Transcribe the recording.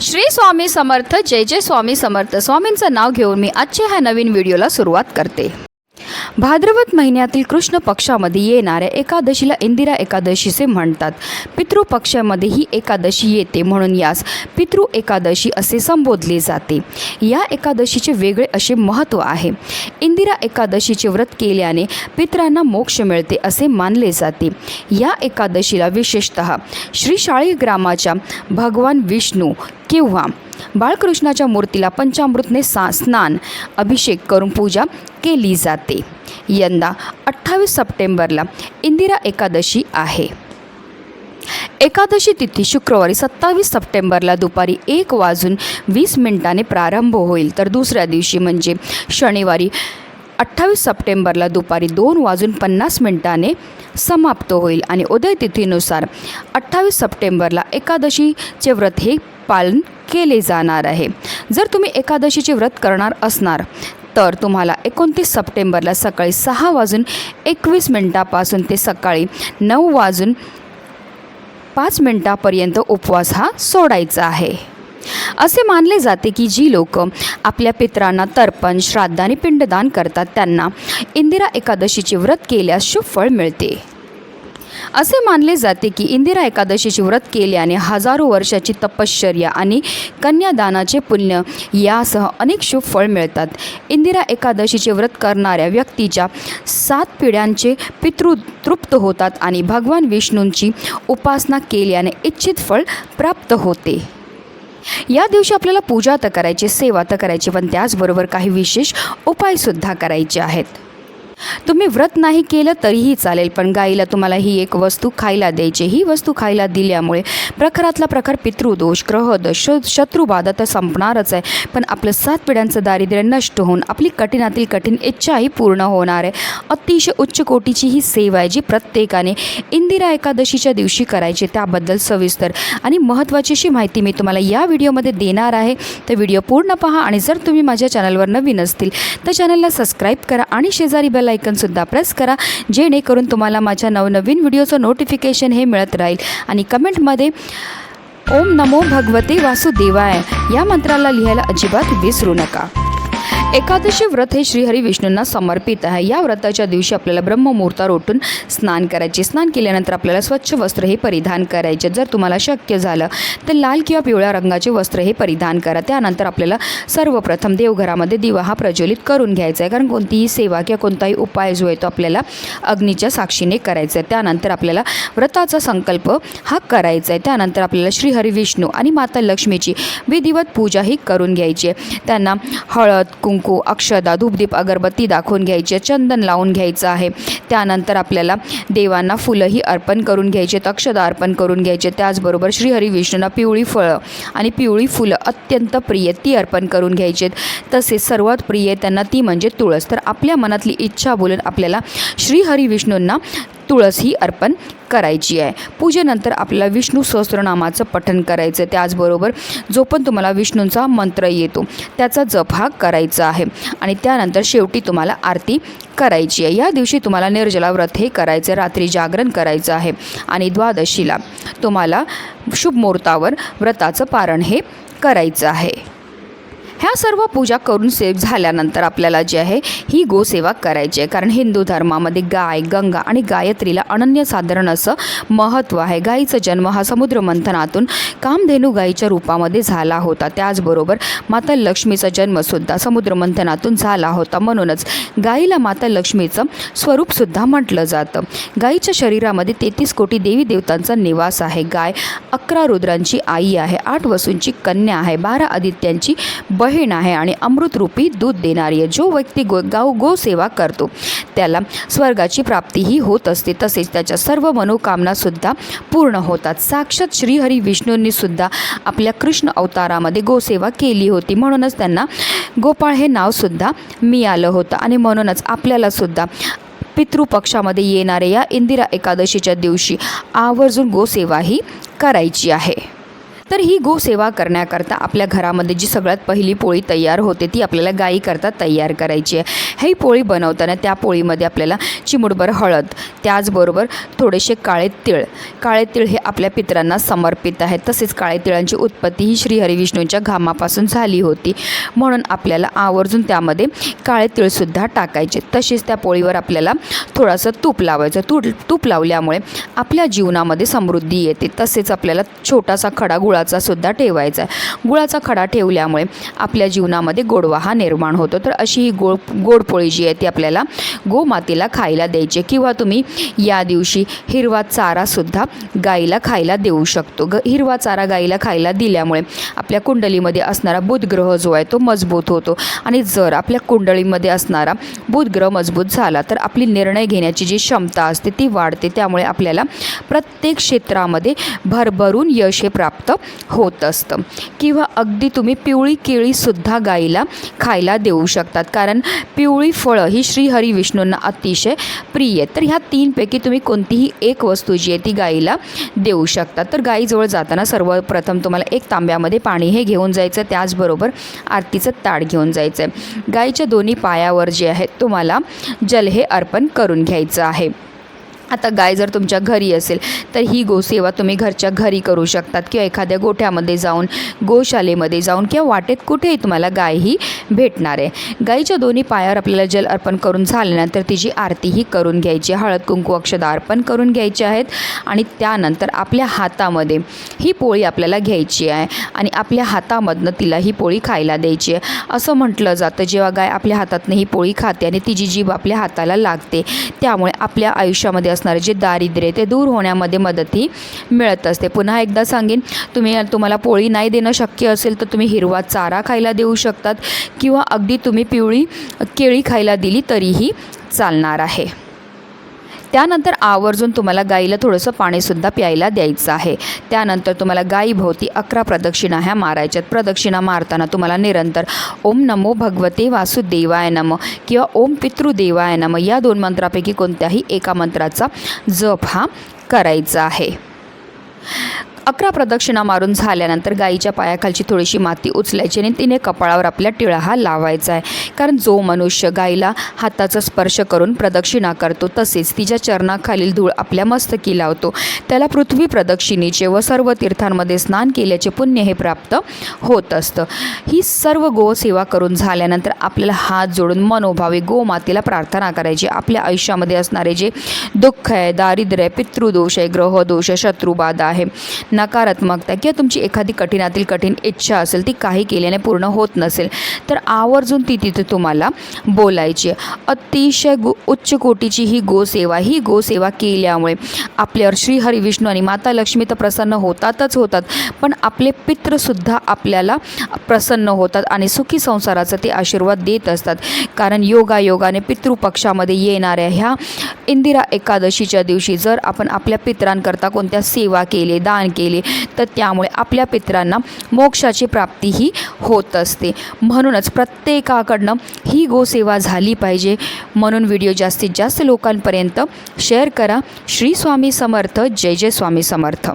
श्री स्वामी समर्थ जय जय स्वामी समर्थ. स्वामींचं नाव घेऊन मी आजच्या ह्या नवीन व्हिडिओला सुरुवात करते. भाद्रवत महिन्यातील कृष्ण पक्षामध्ये येणाऱ्या एकादशीला इंदिरा एकादशीचे म्हणतात. पितृपक्षामध्ये ही एकादशी येते म्हणून यास पितृ एकादशी असे संबोधले जाते. या एकादशीचे वेगळे असे महत्त्व आहे. इंदिरा एकादशीचे व्रत केल्याने पितरांना मोक्ष मिळते असे मानले जाते. या एकादशीला विशेषत श्री ग्रामाच्या भगवान विष्णू किंवा बाळकृष्णाच्या मूर्तीला पंचामृतने सा स्नान अभिषेक करून पूजा केली जाते. यंदा अठ्ठावीस सप्टेंबरला इंदिरा एकादशी आहे. एकादशी तिथी शुक्रवारी सत्तावीस सप्टेंबरला दुपारी एक वाजून वीस मिनिटाने प्रारंभ होईल. तर दुसऱ्या दिवशी म्हणजे शनिवारी अठ्ठावीस सप्टेंबरला दुपारी दोन वाजून पन्नास मिनिटाने समाप्त होईल. आणि उदय तिथीनुसार अठ्ठावीस सप्टेंबरला एकादशीचे व्रत हे पालन केले जाणार आहे. जर तुम्ही एकादशीचे व्रत करणार असणार तर तुम्हाला एकोणतीस सप्टेंबरला सकाळी सहा वाजून एकवीस मिनटापासून ते सकाळी नऊ वाजून पाच मिनटापर्यंत उपवास हा सोडायचा आहे. असे मानले जाते की जी लोक आपल्या पित्रांना तर्पण श्राद्ध आणि पिंडदान करतात त्यांना इंदिरा एकादशीचे व्रत केल्यास शुभ फळ मिळते. असे मानले जाते की इंदिरा एकादशीचे व्रत केल्याने हजारो वर्षाची तपश्चर्या आणि कन्यादानाचे पुण्य यासह अनेक शुभ फळ मिळतात. इंदिरा एकादशीचे व्रत करणाऱ्या व्यक्तीच्या सात पिढ्यांचे पितृ तृप्त होतात आणि भगवान विष्णूंची उपासना केल्याने इच्छित फळ प्राप्त होते. या दिवशी आपल्याला पूजा तर करायची सेवा तर करायची पण त्याचबरोबर काही विशेष उपायसुद्धा करायचे आहेत. तुम्ही व्रत नाही केलं तरीही चालेल पण गाईला तुम्हाला ही एक वस्तू खायला द्यायची ही वस्तू खायला दिल्यामुळे प्रखरातला प्रखर पितृदोष ग्रहदोष श शत्रुबाधा तर संपणारच आहे. पण आपलं सात पिढ्यांचं दारिद्र्य नष्ट होऊन आपली कठीणातील कठीण इच्छाही पूर्ण होणार आहे. अतिशय उच्च कोटीची ही सेवा आहे जी प्रत्येकाने इंदिरा एकादशीच्या दिवशी करायची त्याबद्दल सविस्तर आणि महत्त्वाची अशी माहिती मी तुम्हाला या व्हिडिओमध्ये देणार आहे. तर व्हिडिओ पूर्ण पहा आणि जर तुम्ही माझ्या चॅनलवर नवीन असतील तर चॅनलला सबस्क्राईब करा आणि शेजारी बेल आयकनसुद्धा प्रेस करा जेणेकरून तुम्हाला माझ्या नवनवीन व्हिडिओचं नोटिफिकेशन हे मिळत राहील. आणि कमेंटमध्ये ओम नमो भगवते वासुदेवाय या मंत्राला लिहायला अजिबात विसरू नका. एकादशी व्रत हे श्रीहरी विष्णूंना समर्पित आहे. या व्रताच्या दिवशी आपल्याला ब्रह्ममुहूर्तावर उठून स्नान करायचे. स्नान केल्यानंतर आपल्याला स्वच्छ वस्त्र हे परिधान करायचे. जर तुम्हाला शक्य झालं तर लाल किंवा पिवळ्या रंगाचे वस्त्र हे परिधान करा. त्यानंतर आपल्याला सर्वप्रथम देवघरामध्ये दिवा हा प्रज्वलित करून घ्यायचा आहे. कारण कोणतीही सेवा किंवा कोणताही उपाय जो आहे तो आपल्याला अग्नीच्या साक्षीने करायचा आहे. त्यानंतर आपल्याला व्रताचा संकल्प हा करायचा आहे. त्यानंतर आपल्याला श्रीहरी विष्णू आणि माता लक्ष्मीची विधिवत पूजा ही करून घ्यायची आहे. त्यांना हळद कुंकू अक्षदा धूपदीप अगरबत्ती दाखवून घ्यायची चंदन लावून घ्यायचं आहे. त्यानंतर आपल्याला देवांना फुलंही अर्पण करून घ्यायचे अक्षदा अर्पण करून घ्यायचे. त्याचबरोबर श्रीहरी विष्णूंना पिवळी फळं आणि पिवळी फुलं अत्यंत प्रिय ती अर्पण करून घ्यायचे तसेच सर्वात प्रिय त्यांना ती म्हणजे तुळस. तर आपल्या मनातली इच्छा बोलून आपल्याला श्रीहरी विष्णूंना तुळस ही अर्पण करायची आहे. पूजेनंतर आपल्याला विष्णू सहस्त्रनामाचं पठण करायचं आहे. त्याचबरोबर जो पण तुम्हाला विष्णूंचा मंत्र येतो त्याचा जप हा करायचा आहे. आणि त्यानंतर शेवटी तुम्हाला आरती करायची आहे. या दिवशी तुम्हाला निर्जला व्रत हे करायचं आहे. रात्री जागरण करायचं आहे. आणि द्वादशीला तुम्हाला शुभ मुहूर्तावर व्रताचं पारण हे करायचं आहे. ह्या सर्व पूजा करून सेव झाल्यानंतर आपल्याला जे आहे ही गोसेवा करायची आहे. कारण हिंदू धर्मामध्ये गाय गंगा आणि गायत्रीला अनन्यसाधारण असं महत्त्व आहे. गायीचा जन्म हा समुद्र मंथनातून कामधेनू गायीच्या रूपामध्ये झाला होता. त्याचबरोबर माता लक्ष्मीचा जन्मसुद्धा समुद्र मंथनातून झाला होता. म्हणूनच गायीला माता लक्ष्मीचं स्वरूपसुद्धा म्हटलं जातं. गायीच्या शरीरामध्ये तेहतीस कोटी देवी देवतांचा निवास आहे. गाय अकरा रुद्रांची आई आहे. आठ वसूंची कन्या आहे. बारा आदित्यांची बहीण आहे आणि अमृतरूपी दूध देणारी आहे. जो व्यक्ती गो गाव गोसेवा करतो त्याला स्वर्गाची प्राप्तीही होत असते. तसेच त्याच्या सर्व मनोकामनासुद्धा पूर्ण होतात. साक्षात श्रीहरी विष्णूंनी सुद्धा आपल्या कृष्ण अवतारामध्ये गोसेवा केली होती. म्हणूनच त्यांना गोपाळ हे नावसुद्धा मिळालं होतं. आणि म्हणूनच आपल्यालासुद्धा पितृपक्षामध्ये येणाऱ्या या इंदिरा एकादशीच्या दिवशी आवर्जून गोसेवा ही करायची आहे. तर ही गोसेवा करण्याकरता आपल्या घरामध्ये जी सगळ्यात पहिली पोळी तयार होते ती आपल्याला गाईकरता तयार करायची आहे. ही पोळी बनवताना त्या पोळीमध्ये आपल्याला चिमुटभर हळद त्याचबरोबर थोडेसे काळे तिळ. काळे तिळ हे आपल्या पितरांना समर्पित आहे. तसेच काळे तिळांची उत्पत्ती ही श्रीहरिविष्णूंच्या घामापासून झाली होती. म्हणून आपल्याला आवर्जून त्यामध्ये काळे तिळसुद्धा टाकायचे. तसेच त्या पोळीवर आपल्याला थोडंसं तूप लावायचं. तूप तूप लावल्यामुळे आपल्या जीवनामध्ये समृद्धी येते. तसेच आपल्याला छोटासा खडा गुळाचा सुद्धा ठेवायचा आहे. गुळाचा खडा ठेवल्यामुळे आपल्या जीवनामध्ये गोडवा हा निर्माण होतो. तर अशी ही गोड गोडपोळी जी आहे ती आपल्याला गोमातेला खायला द्यायची किंवा तुम्ही या दिवशी हिरवा चारासुद्धा गाईला खायला देऊ शकतो. ग हिरवा चारा गाईला खायला दिल्यामुळे आपल्या कुंडलीमध्ये असणारा बुधग्रह जो आहे तो मजबूत होतो आणि जर आपल्या कुंडलीमध्ये असणारा बुधग्रह मजबूत झाला तर आपली निर्णय घेण्याची जी क्षमता असते ती वाढते. त्यामुळे आपल्याला प्रत्येक क्षेत्रामध्ये भरभरून यश हे प्राप्त होत असतं. किंवा अगदी तुम्ही पिवळी केळीसुद्धा गाईला खायला देऊ शकतात. कारण पिवळी फळं ही श्रीहरी विष्णूंना अतिशय प्रिय आहेत. तर ह्या तीनपैकी तुम्ही कोणतीही एक वस्तू जी आहे ती गाईला देऊ शकता तर गाईजवळ जाताना सर्वप्रथम तुम्हाला एक तांब्यामध्ये पाणी हे घेऊन जायचं. त्याचबरोबर आरतीचं ताट घेऊन जायचं आहे गाईच्या दोन्ही पायावर जे आहे तुम्हाला जल हे अर्पण करून घ्यायचं आहे. आता गाय जर तुमच्या घरी असेल तर ही गोसेवा तुम्ही घरच्या घरी करू शकतात किंवा एखाद्या गोठ्यामध्ये जाऊन गोशालेमध्ये जाऊन किंवा वाटेत कुठेही तुम्हाला गाय ही भेटणार आहे. गायीच्या दोन्ही पायावर आपल्याला जल अर्पण करून झाल्यानंतर तिची आरतीही करून घ्यायची हळद कुंकू अक्षदा अर्पण करून घ्यायचे आहेत आणि त्यानंतर आपल्या हातामध्ये ही पोळी आपल्याला घ्यायची आहे आणि आपल्या हातामधनं तिला ही पोळी खायला द्यायची आहे. असं म्हटलं जातं जेव्हा गाय आपल्या हातातनं ही पोळी खाते आणि तिची जीभ आपल्या हाताला लागते त्यामुळे आपल्या आयुष्यामध्ये असणारे जे दारिद्र्य ते दूर होण्यामध्ये मदतही मिळत असते. पुन्हा एकदा सांगेन तुम्ही तुम्हाला पोळी नाही देणं शक्य असेल तर तुम्ही हिरवा चारा खायला देऊ शकतात किंवा अगदी तुम्ही पिवळी केळी खायला दिली तरीही चालणार आहे. त्यानंतर आवर्जून तुम्हाला गाईला थोडंसं पाणीसुद्धा प्यायला द्यायचं आहे. त्यानंतर तुम्हाला गाईभोवती अकरा प्रदक्षिणा ह्या मारायच्यात. प्रदक्षिणा मारताना तुम्हाला निरंतर ओम नमो भगवते वासुदेवाय नम किंवा ओम पितृदेवाय नम या दोन मंत्रापैकी कोणत्याही एका मंत्राचा जप हा करायचा आहे. अकरा प्रदक्षिणा मारून झाल्यानंतर गाईच्या पायाखालची थोडीशी माती उचलायची आणि तिने कपाळावर आपल्या टिळा हा लावायचा आहे. कारण जो मनुष्य गाईला हाताचा स्पर्श करून प्रदक्षिणा करतो तसेच तिच्या चरणाखालील धूळ आपल्या मस्तकी लावतो. त्याला पृथ्वी प्रदक्षिणेचे व सर्व तीर्थांमध्ये स्नान केल्याचे पुण्य हे प्राप्त होत असतं. ही सर्व गोसेवा करून झाल्यानंतर आपल्याला हात जोडून मनोभावे गोमातेला प्रार्थना करायची. आपल्या आयुष्यामध्ये असणारे जे दुःख आहे दारिद्र्य आहे पितृदोष आहे ग्रहदोष आहे शत्रुबाधा आहे नकारात्मकता किंवा तुमची एखादी कठीणातील कठीण इच्छा असेल ती काही केल्याने पूर्ण होत नसेल तर आवर्जून ती तिथे तुम्हाला बोलायची अतिशय गो उच्च कोटीची ही गोसेवा ही गोसेवा केल्यामुळे आपल्यावर श्री विष्णू आणि माता लक्ष्मी तर प्रसन्न होतातच होतात पण आपले पित्रसुद्धा आपल्याला प्रसन्न होतात आणि सुखी संसाराचा ते आशीर्वाद देत असतात. कारण योगायोगाने पितृपक्षामध्ये येणाऱ्या ह्या इंदिरा एकादशीच्या दिवशी जर आपण आपल्या पित्रांकरता कोणत्या सेवा केले दान केले केले. तर त्यामुळे आपल्या पितरांना मोक्षाची प्राप्तीही होत असते. म्हणूनच प्रत्येकाकडनं ही गोसेवा झाली पाहिजे. म्हणून व्हिडिओ जास्तीत जास्त लोकांपर्यंत शेअर करा. श्री स्वामी समर्थ. जय जय स्वामी समर्थ.